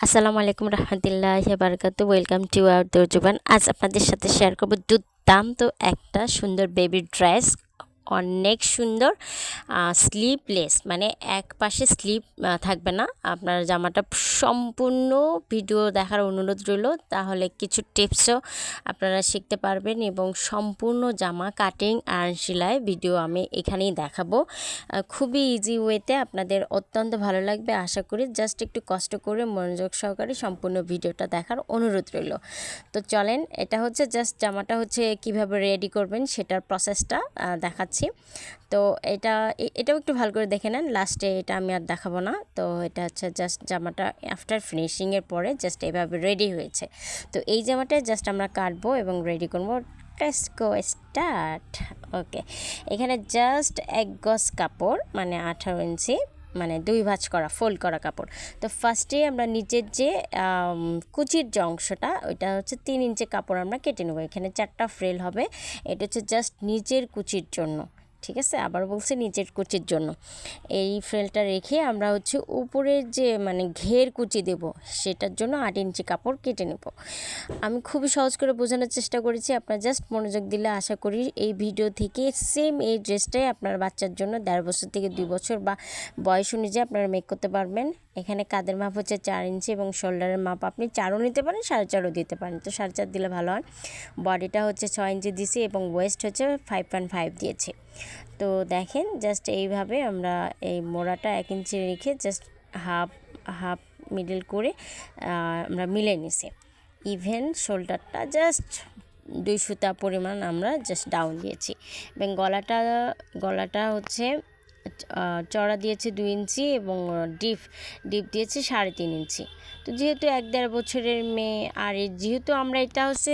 আসসালামু আলাইকুম রহমতুল্লাহ বারকাত welcome to outdoor জুবান আজ আপনাদের সাথে শেয়ার করব দুর্দান্ত একটা সুন্দর বেবি ড্রেস অনেক সুন্দর স্লিপলেস মানে এক পাশে স্লিপ থাকবে না। আপনার জামাটা সম্পূর্ণ ভিডিও দেখার অনুরোধ রইল। তাহলে কিছু টিপসও আপনারা শিখতে পারবেন এবং সম্পূর্ণ জামা কাটিং আর সেলাই ভিডিও আমি এখানেই দেখাবো। খুবই ইজি ওয়েতে আপনাদের অত্যন্ত ভালো লাগবে। আশা করি জাস্ট একটু কষ্ট করে মনোযোগ সহকারে সম্পূর্ণ ভিডিওটা দেখার অনুরোধ রইল। তো চলেন, এটা হচ্ছে জাস্ট জামাটা হচ্ছে কীভাবে রেডি করবেন সেটার প্রসেসটা দেখাচ্ছি। দেখাচ্ছি। তো এটা এটাও একটু ভালো করে দেখে নেন। লাস্টে এটা আমি আর দেখাবো না। তো এটা হচ্ছে জাস্ট জামাটা আফটার ফিনিশিংয়ের পরে জাস্ট এভাবে রেডি হয়েছে। তো এই জামাটা জাস্ট আমরা কাটবো এবং রেডি করব। টেস্কো স্টার্ট ওকে এখানে জাস্ট এক গজ কাপড় মানে আঠারো ইঞ্চি। মানে দুই ভাঁজ করা ফোল্ড করা কাপড়। তো ফার্স্টে আমরা নিচের যে কুচির যে অংশটা, ওইটা হচ্ছে তিন ইঞ্চি কাপড় আমরা কেটে নেব। এখানে চারটা ফ্রেল হবে। এটা হচ্ছে জাস্ট নিচের কুচির জন্য। ঠিক আছে? আবার বলছে নিচের কুচির জন্য। এই ফ্রেলটা রেখে আমরা হচ্ছে উপরের যে মানে ঘের কুচি দেব, সেটার জন্য আট ইঞ্চি কাপড় কেটে নেব। আমি খুবই সহজ করে বোঝানোর চেষ্টা করেছি, আপনার জাস্ট মনোযোগ দিলে আশা করি এই ভিডিও থেকে সেম এই ড্রেসটাই আপনার বাচ্চার জন্য দেড় বছর থেকে দুই বছর বা বয়স অনুযায়ী আপনারা মেক করতে পারবেন। এখানে কাদের মাপ হচ্ছে চার ইঞ্চি এবং শোল্ডারের মাপ আপনি চারও নিতে পারেন, সাড়ে চারও দিতে পারেন। তো সাড়ে চার দিলে ভালো হয়। বডিটা হচ্ছে ছয় ইঞ্চি দিছি এবং ওয়েস্ট হচ্ছে ফাইভ পয়েন্ট ফাইভ দিয়েছি। তো দেখেন জাস্ট এইভাবে আমরা এই মোড়াটা এক ইঞ্চি রেখে জাস্ট হাফ হাফ মিডল করে আমরা মিলে নিছি। ইভেন শোল্ডারটা জাস্ট দুই সুতা পরিমাণ আমরা জাস্ট ডাউন দিয়েছি। এবং গলাটা গলাটা হচ্ছে চড়া দিয়েছে দুই ইঞ্চি এবং ডিপ ডিপ দিয়েছে সাড়ে তিন ইঞ্চি। তো যেহেতু এক দেড় বছরের মেয়ে, আর যেহেতু আমরা এটা হচ্ছে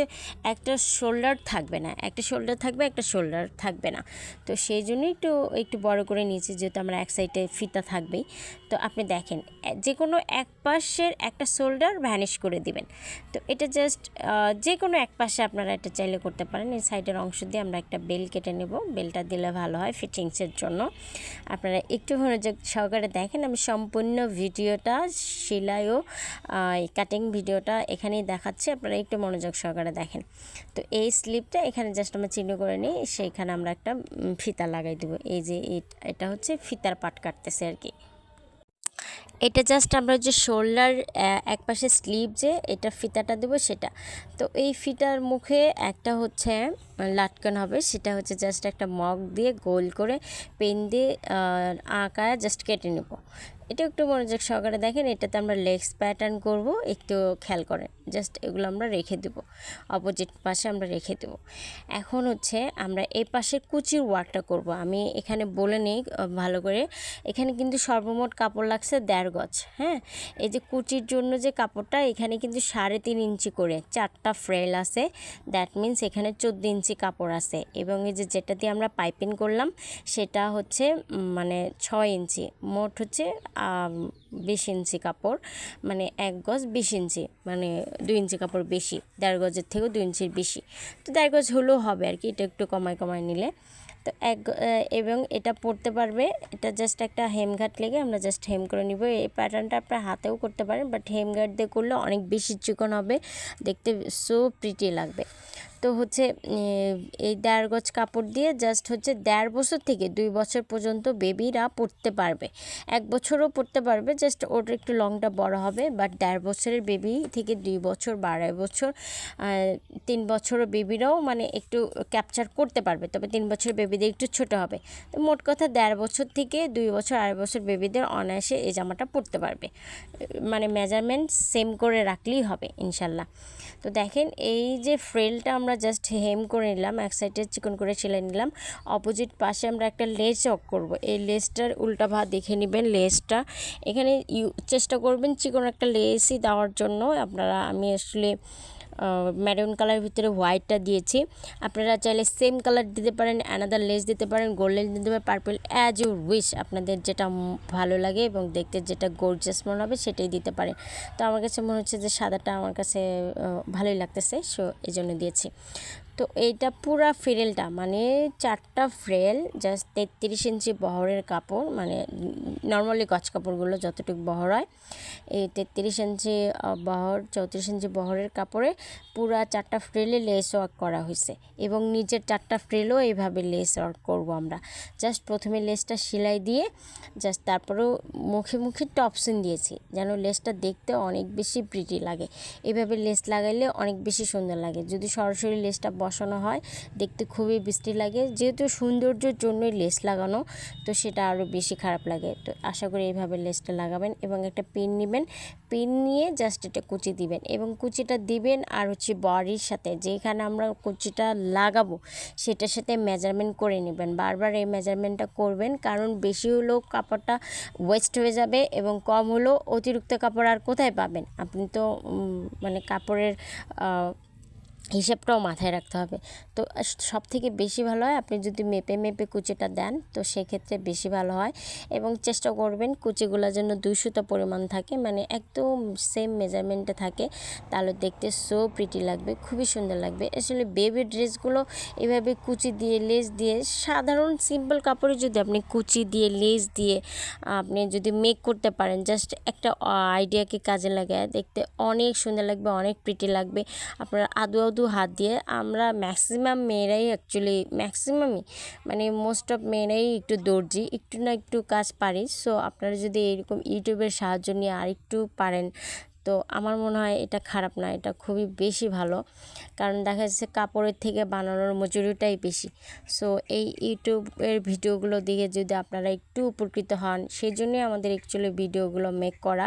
একটা শোল্ডার থাকবে না, একটা শোল্ডার থাকবে, একটা শোল্ডার থাকবে না। তো সেই জন্যই একটু একটু বড় করে নিয়েছি, যেহেতু আমরা এক সাইডে ফিতা থাকবেই। তো আপনি দেখেন যে কোনো এক পাশের একটা শোল্ডার ভ্যানিশ করে দিবেন। তো এটা জাস্ট যে কোনো এক পাশে আপনারা এটা চাইলে করতে পারেন। এই সাইডের অংশ দিয়ে আমরা একটা বেল কেটে নেব। বেলটা দিলে ভালো হয় ফিটিংসের জন্য। আপনারা একটু মনোযোগ সহকারে দেখেন, আমি সম্পূর্ণ ভিডিওটা, সেলাই ও কাটিং ভিডিওটা এখানেই দেখাচ্ছি, আপনারা একটু মনোযোগ সহকারে দেখেন। তো এই স্লিপটা এখানে জাস্ট আমরা চিহ্ন করে নিই সেইখানে আমরা একটা ফিতা লাগাই দেবো। এই যে এটা হচ্ছে ফিতার পাট কাটতেছে আর কি। এটা জাস্ট আমরা যে শোল্ডার এক পাশে স্লিভ যে, এটা ফিতাটা দেবো সেটা। তো এই ফিতার মুখে একটা হচ্ছে লাটকান হবে, সেটা হচ্ছে জাস্ট একটা মগ দিয়ে গোল করে পেন দিয়ে আঁকায় জাস্ট কেটে নেব। এটা একটু মনোযোগ সহকারে দেখেন, এটাতে আমরা লেগস প্যাটার্ন করব, একটু খেয়াল করেন জাস্ট এগুলো আমরা রেখে দেব অপোজিট পাশে আমরা রেখে দেব। এখন হচ্ছে আমরা এই পাশে কুচির ওয়ার্কটা করব, আমি এখানে বলে নিই ভালো করে, এখানে কিন্তু সর্বমোট কাপড় লাগছে দেড় গজ হ্যাঁ? এই যে কুচির জন্য যে কাপড়টা, এখানে কিন্তু সাড়ে তিন ইঞ্চি করে, চারটা ফ্রেল আছে দ্যাট মিন্স এখানে চোদ্দ ইঞ্চি কাপড় আছে, এবং এই যে যেটা দিয়ে আমরা পাইপিং করলাম, সেটা হচ্ছে মানে ছয় ইঞ্চি, মোট হচ্ছে বিশ ইঞ্চি কাপড় মানে এক গজ বিশ ইঞ্চি মানে দুই ইঞ্চি কাপড় বেশি, দেড় গজের থেকেও দুই ইঞ্চির বেশি। তো দেড় গজ হলেও হবে আর কি, এটা একটু কমায় কমায় নিলে। তো এক এবং এটা পরতে পারবে, এটা জাস্ট একটা হেমঘাট লেগে আমরা জাস্ট হেম করে নিব। এই প্যাটার্নটা আপনার হাতেও করতে পারেন বাট হেমঘাট দিয়ে করলে অনেক বেশি চিকন হবে, দেখতে সো প্রিটি লাগবে। তো হচ্ছে এই দেড় গজ কাপড় দিয়ে জাস্ট হচ্ছে দেড় বছর থেকে দুই বছর পর্যন্ত বেবিরা পড়তে পারবে। এক বছরও পড়তে পারবে জাস্ট ওর একটু লংটা বড় হবে বাট দেড় বছরের বেবি থেকে দুই বছর বারো বছর তিন বছরও বেবিরাও মানে একটু ক্যাপচার করতে পারবে, তবে তিন বছর বেবিদের একটু ছোট হবে। তো মোট কথা দেড় বছর থেকে দুই বছর, আড়াই বছর বেবিদের অনায়াসে এই জামাটা পরতে পারবে। মানে মেজারমেন্ট সেম করে রাখলেই হবে, ইনশাল্লাহ। তো দেখেন, এই যে ফ্রেলটা আমরা জাস্ট হেম করে নিলাম, এক সাইডে চিকন করে ছেলে নিলাম। অপোজিট পাশে আমরা একটা লেস অক করব। এই লেসটার উল্টা ভাত দেখে নেবেন লেসটা এখানে চেষ্টা করবেন চিকন একটা লেসই দেওয়ার জন্য। আপনারা আমি আসলে ম্যারুন কালারের ভিতরে হোয়াইটটা দিয়েছি। আপনারা চাইলে সেম কালার দিতে পারেন অ্যানাদার লেস দিতে পারেন গোল্ডেন দিতে পারেন পার্পল অ্যাজ ইউ উইশ আপনাদের যেটা ভালো লাগে এবং দেখতে যেটা গোর্জাস মনে হবে সেটাই দিতে পারেন। তো আমার কাছে মনে হচ্ছে যে সাদাটা আমার কাছে ভালোই লাগতেছে সো এই জন্য দিয়েছি। তো এইটা পুরা ফ্রেলটা মানে চারটা ফ্রেল জাস্ট তেত্রিশ ইঞ্চি বহরের কাপড় মানে নর্মালি গছ কাপড়গুলো যতটুকু বহর হয়, এই তেত্রিশ ইঞ্চি বহর, চৌত্রিশ ইঞ্চি বহরের কাপড়ে পুরা চারটা ফ্রেলে লেস ওয়ার্ক করা হয়েছে এবং নিচের চারটা ফ্রেলও এইভাবে লেস ওয়ার্ক করব আমরা। জাস্ট প্রথমে লেসটা সেলাই দিয়ে জাস্ট তারপরেও মুখে মুখে টপসিন দিয়েছি, যেন লেসটা দেখতে অনেক বেশি প্রিটি লাগে। এভাবে লেস লাগাইলে অনেক বেশি সুন্দর লাগে। যদি সরাসরি লেসটা বসানো হয়। দেখতে খুবই বৃষ্টি লাগে। যেহেতু সৌন্দর্যের জন্যই লেস লাগানো, তো সেটা আরও বেশি খারাপ লাগে। তো আশা করি এইভাবে লেসটা লাগাবেন এবং একটা পেন নেবেন। পেন নিয়ে জাস্ট এটা কুচি দিবেন এবং কুচিটা দিবেন আর হচ্ছে বডির সাথে, যেখানে আমরা কুচিটা লাগাবো, সেটার সাথে মেজারমেন্ট করে নেবেন। বারবার এই মেজারমেন্টটা করবেন, কারণ বেশি হলেও কাপড়টা ওয়েস্ট হয়ে যাবে এবং কম হলেও অতিরিক্ত কাপড় আর কোথায় পাবেন? আপনি তো মানে কাপড়ের হিসাবটাও মাথায় রাখতে হবে। তো সব থেকে বেশি ভালো হয় আপনি যদি মেপে মেপে কুচিটা দেন, তো সেক্ষেত্রে বেশি ভালো হয়। এবং চেষ্টা করবেন কুচিগুলো যেন দুইশোটা পরিমাণ থাকে মানে একদম সেম মেজারমেন্টে থাকে। তাহলে দেখতে সো প্রিটি লাগবে, খুবই সুন্দর লাগবে। আসলে বেবি ড্রেসগুলো এভাবে কুচি দিয়ে লেস দিয়ে, সাধারণ সিম্পল কাপড়ে যদি আপনি কুচি দিয়ে লেস দিয়ে, আপনি যদি মেক করতে পারেন জাস্ট একটা আইডিয়াকে কাজে লাগায়, দেখতে অনেক সুন্দর লাগবে, অনেক প্রিটি লাগবে। আপনার আদু আদু হাত দিয়ে। আমরা ম্যাক্সিমাম মেয়েরাই অ্যাকচুয়ালি ম্যাক্সিমামই মানে মোস্ট অফ মেয়েরাই একটু দর্জি, একটু না একটু কাজ পারি। সো আপনারা যদি এরকম ইউটিউবের সাহায্য নিয়ে আর একটু পারেন তো আমার মনে হয় এটা খারাপ না, এটা খুবই বেশি ভালো। কারণ দেখা যাচ্ছে কাপড়ের থেকে বানানোর মজুরিটাই বেশি। সো এই ইউটিউবের ভিডিওগুলো দেখে যদি আপনারা একটু উপকৃত হন সেই জন্যই আমাদের অ্যাকচুয়ালি ভিডিওগুলো মেক করা।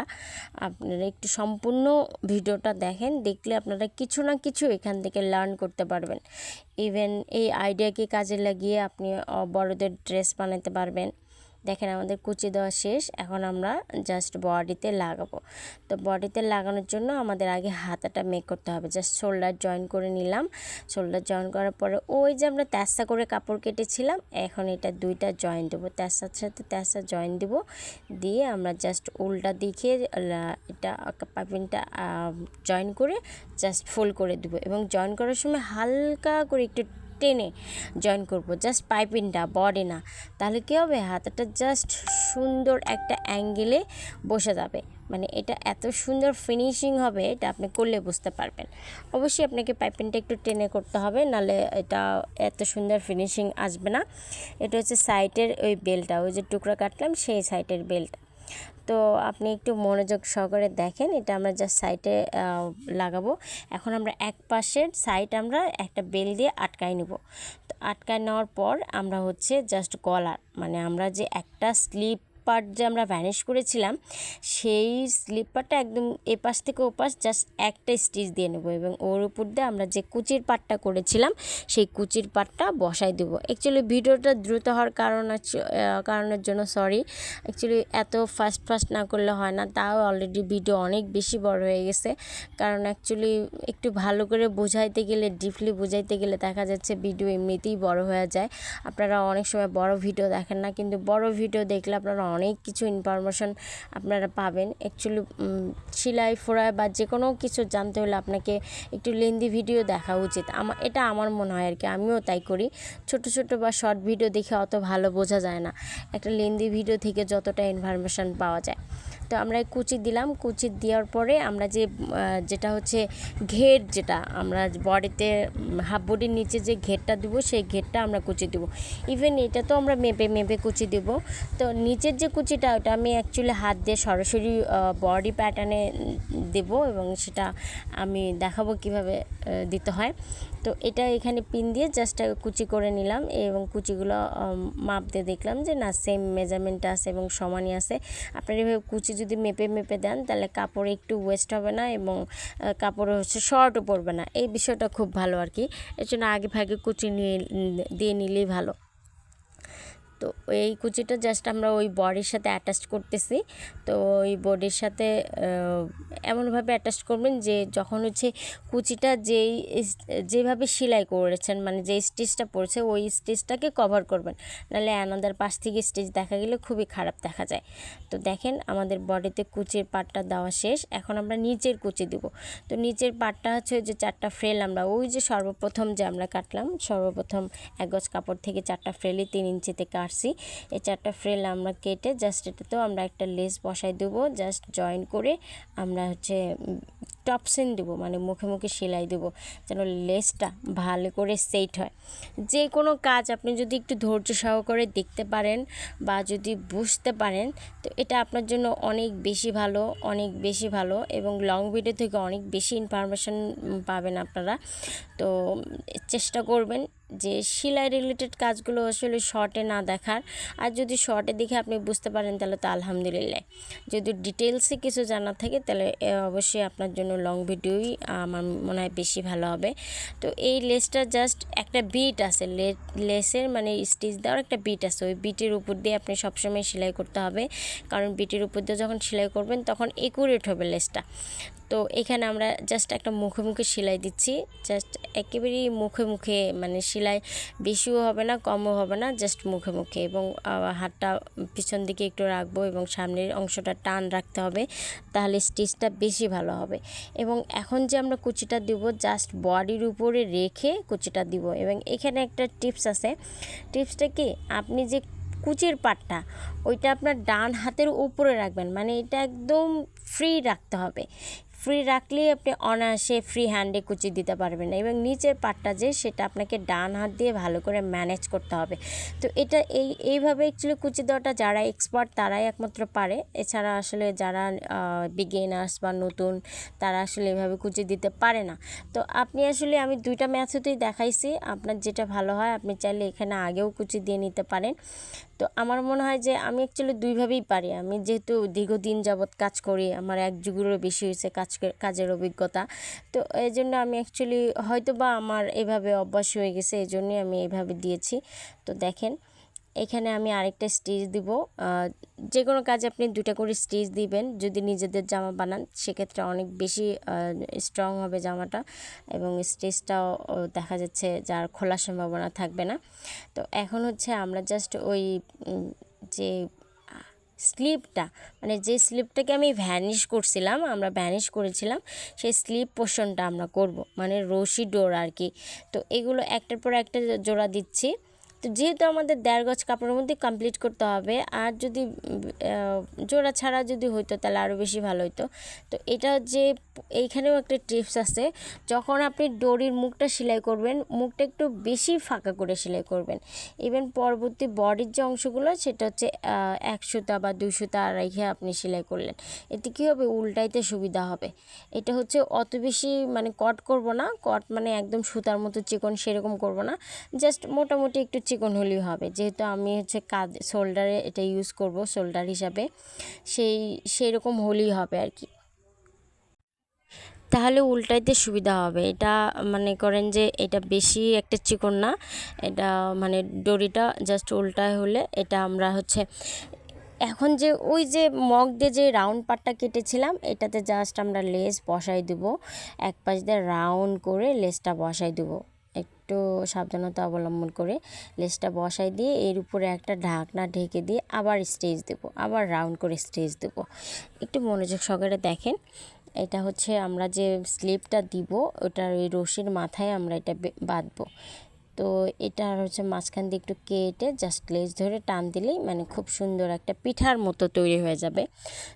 আপনারা একটু সম্পূর্ণ ভিডিওটা দেখেন, দেখলে আপনারা কিছু না কিছু এখান থেকে লার্ন করতে পারবেন। ইভেন এই আইডিয়াকে কাজে লাগিয়ে আপনি বড়দের ড্রেস বানাতে পারবেন। দেখেন আমাদের কুচি দেওয়া শেষ, এখন আমরা জাস্ট বডিতে লাগাবো। তো বডিতে লাগানোর জন্য আমাদের আগে হাতাটা মেক করতে হবে। জাস্ট শোল্ডার জয়েন করে নিলাম। শোল্ডার জয়েন করার পরে ওই যে আমরা তেস্তা করে কাপড় কেটেছিলাম, এখন এটা দুইটা জয়েন দেবো। তেস্তার সাথে তেস্তা জয়েন দিব। দিয়ে আমরা জাস্ট উল্টা দিকে এটা পাইপিংটা জয়েন করে জাস্ট ফোল্ড করে দেবো। এবং জয়েন করার সময় হালকা করে একটু টেনে জয়েন করব। জাস্ট পাইপিংটা বডি না। তাহলে কী হবে? হাতাটা জাস্ট সুন্দর একটা অ্যাঙ্গেলে বসে যাবে। মানে এটা এত সুন্দর ফিনিশিং হবে, এটা আপনি করলে বুঝতে পারবেন। অবশ্যই আপনাকে পাইপিংটা একটু টেনে করতে হবে, নাহলে এটা এত সুন্দর ফিনিশিং আসবে না। এটা হচ্ছে সাইটের ওই বেলটা ওই যে টুকরা কাটলাম, সেই সাইটের বেলটা তো আপনি একটু মনোযোগ সহকারে দেখেন, এটা আমরা জাস্ট সাইডে লাগাবো। এখন আমরা এক পাশের সাইড আমরা একটা বেল দিয়ে আটকায় নেব। তো আটকায় নেওয়ার পর আমরা হচ্ছে জাস্ট গলার মানে আমরা যে একটা স্লিপ পার্ট যে আমরা ভ্যানিশ করেছিলাম, সেই স্লিপারটা একদম এ পাশ থেকে ও পাশ জাস্ট একটা স্টিচ দিয়ে নেব এবং ওর উপর দিয়ে আমরা যে কুচির পাটটা করেছিলাম, সেই কুচির পাটটা বসাই দেবো। অ্যাকচুয়ালি ভিডিওটা দ্রুত হওয়ার কারণ কারণের জন্য সরি অ্যাকচুয়ালি এত ফাস্ট ফাস্ট না করলে হয় না, তাও অলরেডি ভিডিও অনেক বেশি বড় হয়ে গেছে। কারণ অ্যাকচুয়ালি একটু ভালো করে বোঝাইতে গেলে ডিপলি বোঝাইতে গেলে দেখা যাচ্ছে ভিডিও এমনিতেই বড় হয়ে যায়। আপনারা অনেক সময় বড় ভিডিও দেখেন না, কিন্তু বড় ভিডিও দেখলে আপনারা অনেক কিছু ইনফরমেশন আপনারা পাবেন। অ্যাকচুয়ালি সেলাই ফোড়ায় বা যে কোনো কিছু জানতে হলে আপনাকে একটু লেন্দি ভিডিও দেখা উচিত। আমার এটা আমার মনে হয় আর কি আমিও তাই করি। ছোট ছোট বা শর্ট ভিডিও দেখে অত ভালো বোঝা যায় না। একটা লেন্দি ভিডিও থেকে যতটা ইনফরমেশন পাওয়া যায়। তো আমরা কুচি দিলাম। কুচি দেওয়ার পরে আমরা যে যেটা হচ্ছে ঘের যেটা, আমরা বডিতে হাফ বডির নিচে যে ঘেরটা দিব, সেই ঘেরটা আমরা কুচি দিব। ইভেন এটা তো আমরা মেপে মেপে কুচি দিব। তো নিচের যে কুচিটা, ওটা আমি অ্যাকচুয়ালি হাত দিয়ে সরাসরি বডি প্যাটার্নে দেব এবং সেটা আমি দেখাবো কীভাবে দিতে হয়। তো এটা এখানে পিন দিয়ে জাস্ট কুচি করে নিলাম এবং কুচিগুলো মাপ দিয়ে দেখলাম যে না সেম মেজারমেন্ট আছে এবং সমানই আছে। আপনার এভাবে কুচি যদি মেপে মেপে দেন, তাহলে কাপড় একটু ওয়েস্ট হবে না এবং কাপড়ে কাপড় হচ্ছে শর্টও পড়বে না। এই বিষয়টা খুব ভালো আর কি। এর জন্য আগে ভাগে কুচি নিয়ে দিয়ে নিলেই ভালো। তো এই কুচিটা জাস্ট আমরা ওই বডির সাথে অ্যাটাচ করতেছি। তো ওই বডির সাথে এমনভাবে অ্যাটাচ করবেন যে যখন হচ্ছে কুচিটা যেই যেভাবে সেলাই করেছেন মানে যে স্টিচটা পড়েছে, ওই স্টিচটাকে কভার করবেন। নাহলে অ্যানাদার পাশ থেকে স্টিচ দেখা গেলে খুবই খারাপ দেখা যায়। তো দেখেন আমাদের বডিতে কুচির পাটটা দেওয়া শেষ। এখন আমরা নিচের কুচি দিব। তো নিচের পাটটা হচ্ছে যে চারটা ফ্রেল আমরা, ওই যে সর্বপ্রথম যে আমরা কাটলাম, সর্বপ্রথম এক গজ কাপড় থেকে চারটা ফ্রেলই তিন ইঞ্চিতে কাটছি এই চারটা ফ্রেল আমরা কেটে জাস্ট এটাতেও আমরা একটা লেস বসাই দেবো। জাস্ট জয়েন করে আমরা হচ্ছে টপসেন দেবো মানে মুখে মুখে সেলাই দেবো, যেন লেসটা ভালো করে সেট হয়। যে কোনো কাজ আপনি যদি একটু ধৈর্য সহকারে দেখতে পারেন বা যদি বুঝতে পারেন, তো এটা আপনার জন্য অনেক বেশি ভালো, অনেক বেশি ভালো এবং লং ভিডিও থেকে অনেক বেশি ইনফরমেশন পাবেন আপনারা। তো চেষ্টা করবেন যে সেলাই রিলেটেড কাজগুলো আসলে শর্টে না দেখার। আর যদি শর্টে দেখে আপনি বুঝতে পারেন, তাহলে তো আলহামদুলিল্লাহ। যদি ডিটেলসে কিছু জানা থাকে, তাহলে অবশ্যই আপনার জন্য লং ভিডিওই আমার মনে হয় বেশি ভালো হবে। তো এই লেসটা জাস্ট একটা বিট আছে লেসের মানে স্টিচ দেওয়ার একটা বিট আছে। ওই বিটের উপর দিয়ে আপনি সবসময় সেলাই করতে হবে। কারণ বিটের উপর দিয়ে যখন সেলাই করবেন, তখন একুরেট হবে লেসটা। তো এখানে আমরা জাস্ট একটা মুখে মুখে সেলাই দিচ্ছি। জাস্ট একেবারেই মুখে মুখে মানে সেলাই বেশিও হবে না, কমও হবে না জাস্ট মুখে মুখে এবং হাতটা পিছন দিকে একটু রাখব এবং সামনের অংশটা টান রাখতে হবে, তাহলে স্টিচটা বেশি ভালো হবে। এবং এখন যে আমরা কুচিটা দিব জাস্ট বডির উপরে রেখে কুচিটা দিব। এবং এখানে একটা টিপস আছে। টিপসটা কি? আপনি যে কুচির পাটটা, ওইটা আপনার ডান হাতের উপরে রাখবেন মানে এটা একদম ফ্রি রাখতে হবে। ফ্রি রাখলেই আপনি অনায়াসে ফ্রি হ্যান্ডে কুচি দিতে পারবেন। এবং নিচের পাটটা যে, সেটা আপনাকে ডান হাত দিয়ে ভালো করে ম্যানেজ করতে হবে। তো এটা এই, এইভাবে অ্যাকচুয়ালি কুচি দেওয়াটা যারা এক্সপার্ট তারাই একমাত্র পারে। এছাড়া আসলে যারা বিগেনার্স বা নতুন, তারা আসলে এভাবে কুচি দিতে পারে না। তো আপনি আসলে, আমি দুইটা ম্যাথডেই দেখাইছি। আপনার যেটা ভালো হয়, আপনি চাইলে এখানে আগেও কুচি দিয়ে নিতে পারেন। তো আমার মনে হয় যে আমি অ্যাকচুয়ালি দুইভাবেই পারি। আমি যেহেতু দীর্ঘদিন যাবৎ কাজ করি, আমার এক যুগেরও বেশি হয়েছে কাজ কাজের অভিজ্ঞতা। তো এই জন্য আমি অ্যাকচুয়ালি হয়তো বা আমার এভাবে অভ্যাস হয়ে গেছে এই জন্যই আমি এভাবে দিয়েছি। তো দেখেন এখানে আমি আরেকটা স্টিচ দিব। যে কোনো কাজে আপনি দুটা করে স্টিচ দিবেন, যদি নিজেদের জামা বানান, সেক্ষেত্রে অনেক বেশি স্ট্রং হবে জামাটা এবং স্টিচটাও দেখা যাচ্ছে যার খোলার সম্ভাবনা থাকবে না। তো এখন হচ্ছে আমরা জাস্ট ওই যে স্লিপটা মানে যে স্লিপটাকে আমি ভ্যানিশ করছিলাম, আমরা ভ্যানিশ করেছিলাম, সেই স্লিপ পোর্শনটা আমরা করব মানে রশি ডোর আর কি। তো এগুলো একটার পর একটা জোড়া দিচ্ছি। তো যেহেতু আমাদের দেড় গজ কাপড়ের মধ্যে কমপ্লিট করতে হবে আর যদি জোড়া ছাড়া যদি হইতো তাহলে আরও বেশি ভালো হতো তো এটা যে এইখানেও একটা টিপস আছে যখন আপনি ডোরির মুখটা সেলাই করবেন মুখটা একটু বেশি ফাঁকা করে সেলাই করবেন। ইভেন পরবর্তী বডির যে অংশগুলো সেটা হচ্ছে আহ, এক সুতা বা দুই সুতা রেখে আপনি সেলাই করলেন। এতে কী হবে? উল্টাইতে সুবিধা হবে। এটা হচ্ছে অত বেশি মানে কট করব না কট মানে একদম সুতার মতো চিকন সেরকম করব না। জাস্ট মোটামুটি একটু চিকন হলেই হবে। যেহেতু আমি হচ্ছে কাঁধ শোল্ডারে এটা ইউজ করব শোল্ডার হিসাবে। সেই সেই রকম হলেই হবে আর কি। তাহলে উল্টাইতে সুবিধা হবে। এটা মানে করেন যে এটা বেশি একটা চিকন না। এটা মানে দড়িটা জাস্ট উল্টায় হলে এটা আমরা হচ্ছে, এখন যে ওই যে মগ দিয়ে যে রাউন্ড পাটটা কেটেছিলাম, এটাতে জাস্ট আমরা লেস বসাই দেবো। এক পাশ দিয়ে রাউন্ড করে লেসটা বসাই দেবো। একটু সাবধানতা অবলম্বন করে লেসটা বসাই দিয়ে এর উপরে একটা ঢাকনা ঢেকে দিয়ে আবার স্টেজ দেব, আবার রাউন্ড করে স্টেজ দেব। একটু মনোযোগ সহকারে দেখেন, এটা হচ্ছে আমরা যে স্লিপটা দিব, ওটার ওই রশির মাথায় আমরা এটা বাঁধবো। তো এটা হচ্ছে মাঝখান দিয়ে একটু কেটে জাস্ট লেজ ধরে টান দিলেই মানে খুব সুন্দর একটা পিঠার মতো তৈরি হয়ে যাবে।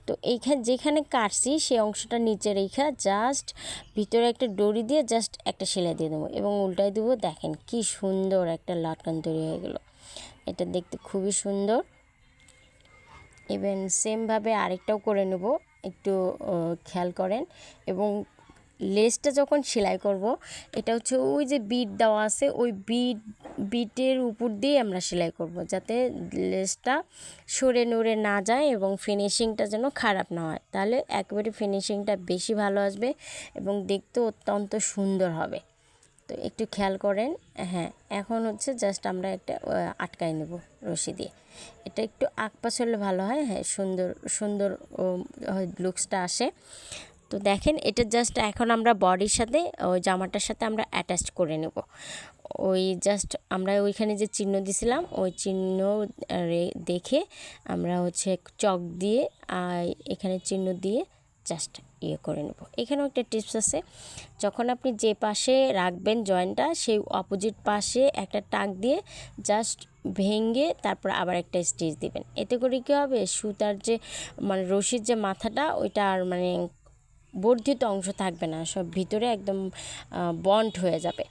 তো এইখানে যেখানে কাটছি সেই অংশটা নিচে রেখা জাস্ট ভিতরে একটা ডরি দিয়ে জাস্ট একটা সেলাই দিয়ে দেবো এবং উল্টায় দেবো, দেখেন কি সুন্দর একটা লাটকান তৈরি হয়ে গেলো। এটা দেখতে খুবই সুন্দর। ইভেন সেমভাবে আরেকটাও করে নেব, একটু খেয়াল করেন। এবং লেসটা যখন সেলাই করব, এটা হচ্ছে ওই যে বিট দেওয়া আছে, ওই বিট বিটের উপর দিয়ে আমরা সেলাই করব, যাতে লেসটা সরে নড়ে না যায় এবং ফিনিশিংটা যেন খারাপ না হয়। তাহলে একেবারে ফিনিশিংটা বেশি ভালো আসবে এবং দেখতে অত্যন্ত সুন্দর হবে। তো একটু খেয়াল করেন হ্যাঁ এখন হচ্ছে জাস্ট আমরা একটা আটকাই নেব রশি দিয়ে। এটা একটু আকপাশ হলে ভালো হয় হ্যাঁ সুন্দর সুন্দর লুকসটা আসে। তো দেখেন, এটা জাস্ট এখন আমরা বডির সাথে, ওই জামাটার সাথে আমরা অ্যাটাচ করে নেব। ওই জাস্ট আমরা ওইখানে যে চিহ্ন দিছিলাম, ওই চিহ্ন দেখে আমরা হচ্ছে চক দিয়ে আর এখানে চিহ্ন দিয়ে জাস্ট ইয়ে করে নেব। এখানেও একটা টিপস আছে, যখন আপনি যে পাশে রাখবেন জয়েন্টটা সেই অপোজিট পাশে একটা টাক দিয়ে জাস্ট ভেঙে তারপর আবার একটা স্টিচ দিবেন। এতে করে কী হবে? সুতার যে মানে রশির যে মাথাটা, ওইটা আর মানে বর্ধিত অংশ থাকবে না, সব ভিতরে একদম বন্ড হয়ে যাবে।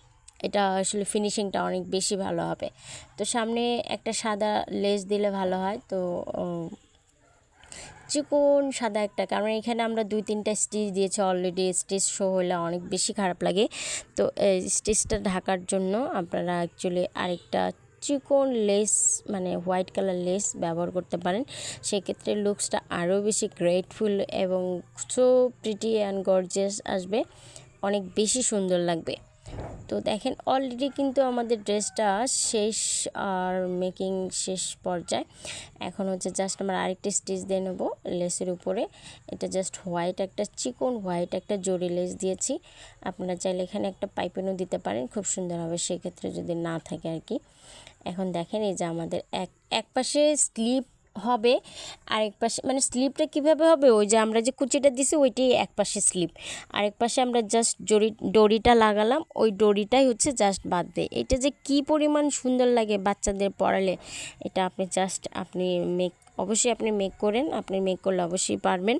এটা আসলে ফিনিশিংটা অনেক বেশি ভালো হবে। তো সামনে একটা সাদা লেস দিলে ভালো হয়। তো চিকন সাদা একটা, কারণ এখানে আমরা দুই, তিনটা স্টিচ দিয়েছি অলরেডি স্টিচ শো হলে অনেক বেশি খারাপ লাগে। তো স্টিচটা ঢাকার জন্য আপনারা অ্যাকচুয়ালি আরেকটা চিকন লেস মানে হোয়াইট কালার লেস ব্যবহার করতে পারেন। সেক্ষেত্রে লুকসটা আরও বেশি গ্রেটফুল এবং সো প্রিটি অ্যান্ড গর্জিয়াস আসবে। অনেক বেশি সুন্দর লাগবে। তো দেখেন অলরেডি কিন্তু আমাদের ড্রেসটা শেষ আর মেকিং শেষ পর্যায়ে। এখন হচ্ছে জাস্ট আমরা আরেকটা স্টিচ দিয়ে নেব লেসের উপরে। এটা জাস্ট হোয়াইট একটা, চিকন হোয়াইট একটা জরি লেস দিয়েছি। আপনারা চাইলে এখানে একটা পাইপেনও দিতে পারেন, খুব সুন্দর হবে সেক্ষেত্রে যদি না থাকে আর কি। এখন দেখেন এই যে আমাদের এক এক পাশে স্লিপ হবে, আরেক পাশে মানে স্লিপটা কীভাবে হবে? ওই যে আমরা যে কুচিটা দিছি, ওইটাই এক পাশে স্লিপ আরেক পাশে আমরা জাস্ট জড়ি ডরিটা লাগালাম, ওই ডরিটাই হচ্ছে জাস্ট বাদ দেয় এটা যে কি পরিমাণ সুন্দর লাগে বাচ্চাদের পড়ালে, এটা আপনি জাস্ট আপনি মেক অবশ্যই আপনি মেক করেন, আপনি মেক করলে অবশ্যই পারবেন।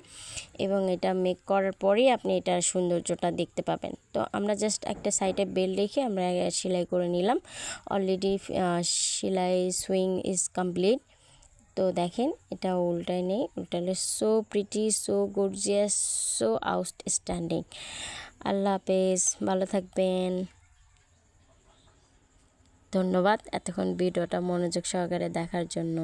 এবং এটা মেক করার পরেই আপনি এটার সৌন্দর্যটা দেখতে পাবেন। তো আমরা জাস্ট একটা সাইডে বেল রেখে আমরা সেলাই করে নিলাম। অলরেডি সেলাই সুইং ইজ কমপ্লিট তো দেখেন, এটা উল্টায় নেই উল্টালে so pretty so gorgeous so outstanding আল্লাহ হাফেজ, ভালো থাকবেন। ধন্যবাদ এতক্ষণ ভিডিওটা মনোযোগ সহকারে দেখার জন্য।